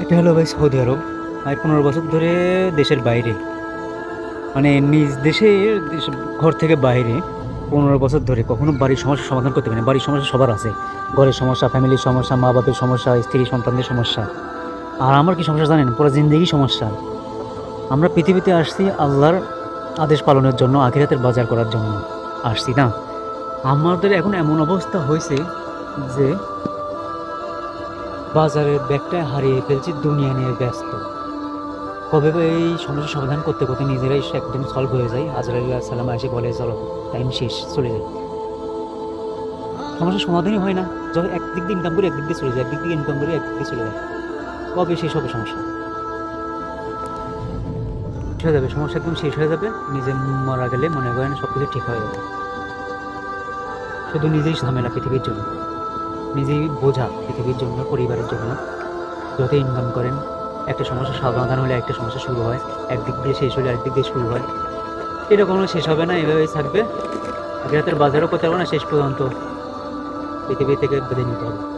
এটা হলো ভাই সৌদি আরব। আমি পনেরো বছর ধরে দেশের বাইরে। মানে নিজ দেশ- ঘর থেকে বাইরে পনেরো বছর ধরে কখনো বাড়ির সমস্যা সমাধান করতে পারি বাড়ির সমস্যা সবার আছে। ঘরের সমস্যা, ফ্যামিলির সমস্যা মা বাপের সমস্যা, স্ত্রী, সন্তানদের সমস্যা। আর আমার কি সমস্যা জানেন? পুরো জিন্দগি সমস্যা। আমরা পৃথিবীতে আসছি আল্লাহর আদেশ পালনের জন্য, আখিরাতের বাজার করার জন্য। আসছি না। আমাদের এখন এমন অবস্থা হয়েছে যে বাজারের ব্যাগটা হারিয়ে ফেলছি, দুনিয়া নিয়ে ব্যস্ত। কবে এই সমস্যার সমাধান করতে করতে নিজেরাই একদম সলভ হয়ে যায়। আজরাইল্লাহ সালাম এসে বলে, চলো টাইম শেষ, চলে যায় সমস্যার সমাধানই হয় না। যখন একদিক দিয়ে ইনকাম করে একদিক দিয়ে চলে যায় একদিক দিয়ে ইনকাম করে একদিক দিয়ে চলে যায় কবে শেষ হবে সমস্যা? হয়ে যাবে। সমস্যা একদম শেষ হয়ে যাবে। নিজে মারা গেলে মনে করেন সব কিছু ঠিক হয়ে যাবে। শুধু নিজেই ঝামেলা পৃথিবীর জন্য। নিজেই বোঝা পৃথিবীর জন্য, পরিবারের জন্য। যত ইনকাম করেন, একটা সমস্যা সমাধান হলে একটা সমস্যা শুরু হয়। একদিক দিয়ে শেষ হলে একদিক দিয়ে শুরু হয়। এটা কখনো শেষ হবে না, এভাবেই থাকবে। আগে বাজারও করতে পারব না শেষ পর্যন্ত। পৃথিবী থেকে বেঁধে নিতে হবে।